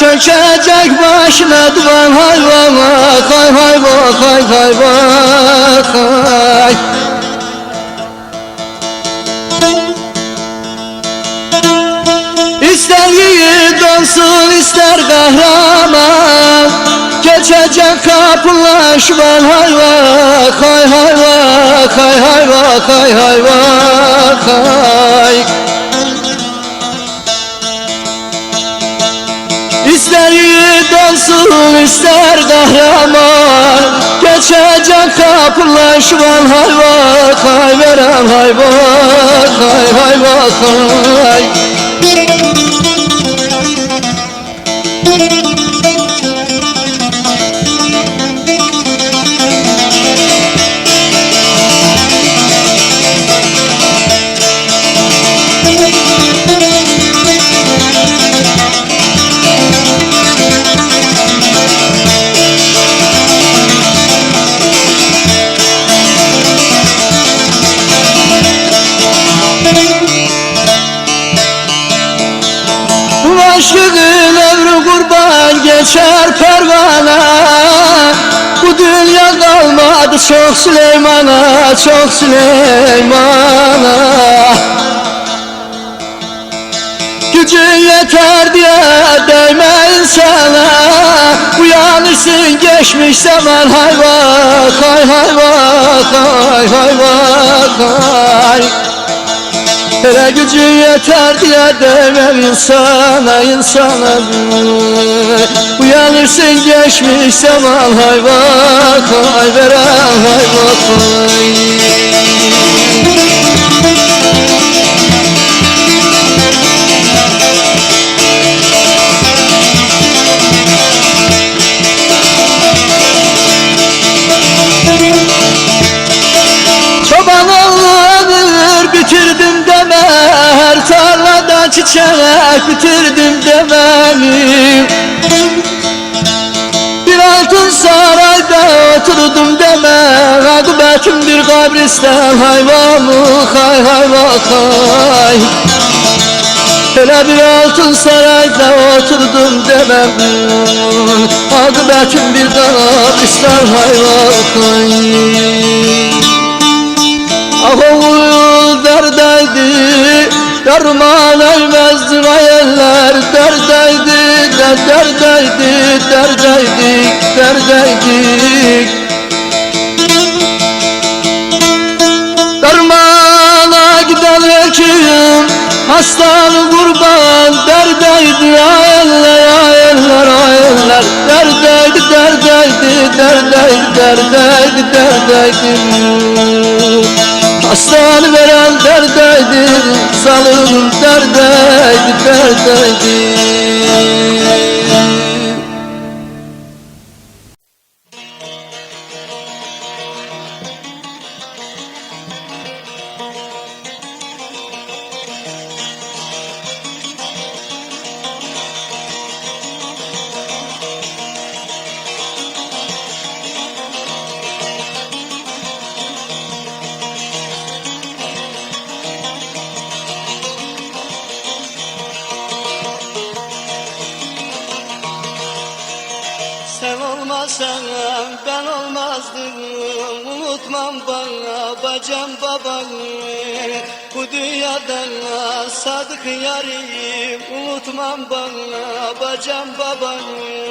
dökecek başına hayvan Hay hay vah hay hay vah hay İster yiğit olsun ister kahraman Geçecek kapılaşman hay vah hay hay vah hay hay vah hay hay vah hay İster olsun ister kahraman. Geçecek kapılaşman hay vah hay veren hay vah hay hay geçer pervane. Bu dünya kalmadı çok Süleyman'a çok Süleyman'a. Gücün yeter diye değme insana. Uyanırsın geçmiş zaman hay vah hay hay vah hay hay vah hay Hele gücün yeter diye demem insana insana. Uyanırsın geçmiş zaman hay vah hay veren hay vah hay çiçek bitirdim dememi Bir altın sarayda oturdum deme Akıbetim bir kabristan hayvanlık hay hay vah hay. Hele bir altın sarayda oturdum demem Akıbetim bir kabristan hayvan hay. Ah oğul derdeydi Derman ölmezdi hayaller Derdeydi, de derdeydi Derdeydik, derdeydik Dermana giden hekim Hastalı kurban Derdeydi hayaller, hayaller, hayaller Derdeydi, derdeydi, derdeydi, derdeydi, derdeydi Hastanı veren derdeydi Salım derdeydi, derdeydi Sen olmasan ben olmazdım. Unutmam bana bacım babanı Bu dünyadan sadık yarim Unutmam bana bacım babanı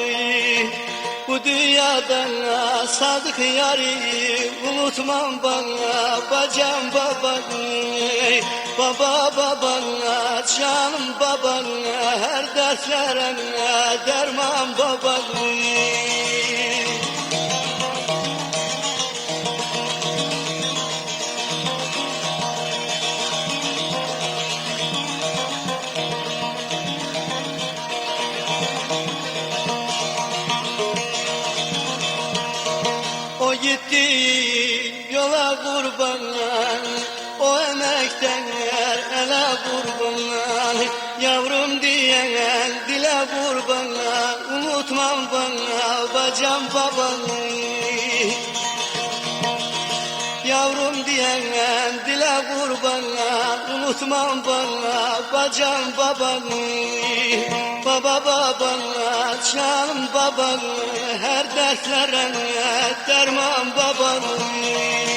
Bu dünyadan sadık yarim Unutmam bana bacım babanı Baba babana canım babana Her dertlerine derman babanı yola kurbanlar O emekten yer ele kurbanlar. Yavrum diyen dile kurbanlar Unutmam bana bacam babanı Yavrum diyen dile kurbanlar Unutmam bana bacam babanı Baba babanı canım babanı Her dertlerine derman babanı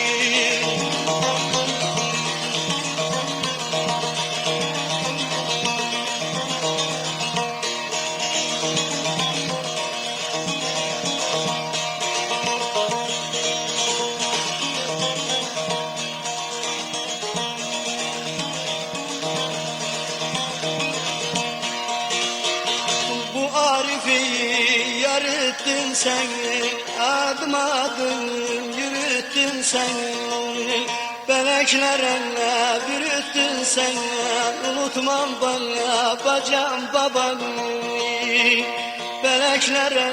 yarıttın sen Adım adım yürüttün sen Beleklere bürüttün sen Unutmam bana bacam babanı. Beleklere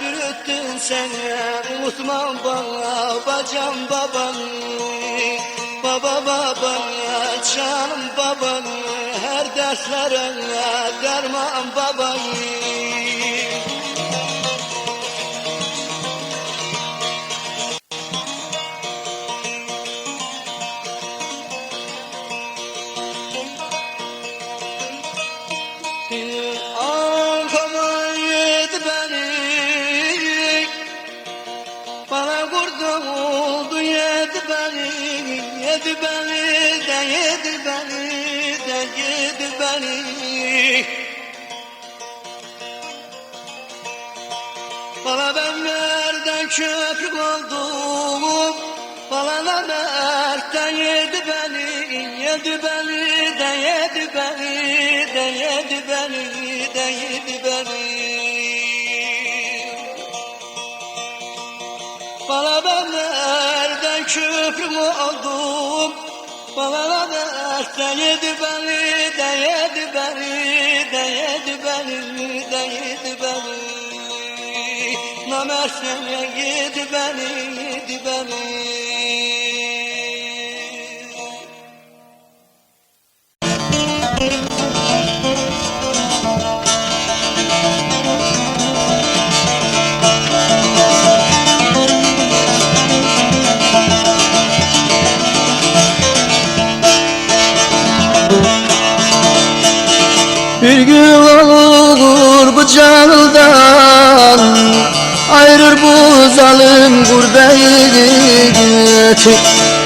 bürüttün sen Unutmam bana bacam babanı. Baba babanı canım babanı. Her dertlerine derman babayı yedi beni. Bana ben nereden köprü oldum? Bana da nereden yedi beni Yedi beni de yedi beni de yedi beni de yedi beni. Bana ben nereden köprü oldum Bana da yedi beni de yedi beni de yedi beni de yedi beni. Namert sene yedi beni yedi beni gurbeti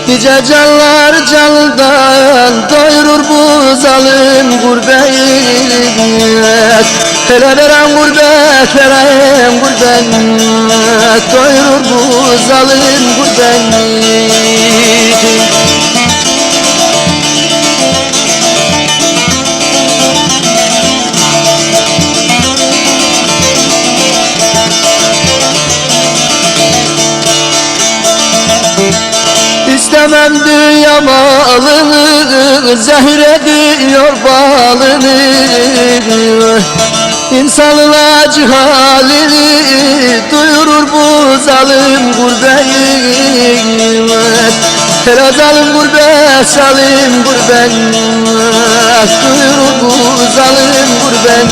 Nice canlar candan Doyurur bu zalim gurbet. Hele verem gurbet verem gurbet. Doyurur bu zalim gurbet İstemem dünya malını Zehir ediyor balını. İnsanın acı halini Duyurur bu zalim gurbet Hele zalim gurbet, zalim gurbet Duyurur bu zalim gurbet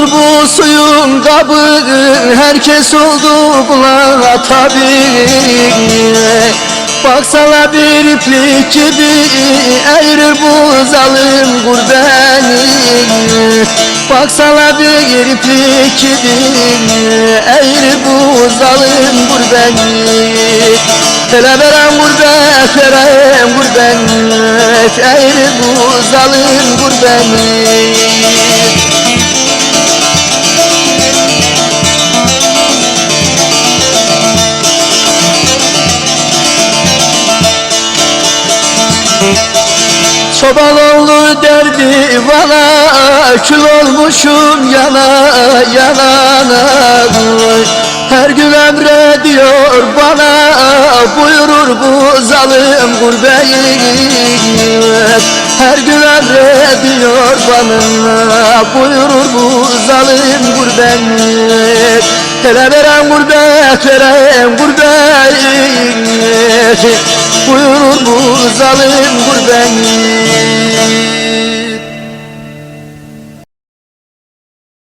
Mudur bu suyun kabı Herkes oldu buna tabi. Baksana bir iplik gibi Eğrir bu zalim gurbeni Baksana bir iplik gibi Eğrir bu zalim gurbeni Hele verem gurbet verem gurbet Eğrir bu zalim gurbeni Çoban oğlu derdi bana Kül olmuşum yana yanana Her gün emrediyor bana Buyurur bu zalim gurbet Her gün emrediyor bana Buyurur bu zalim gurbet Hele veren gurbet veren gurbet Buyurur bu zalim gurbet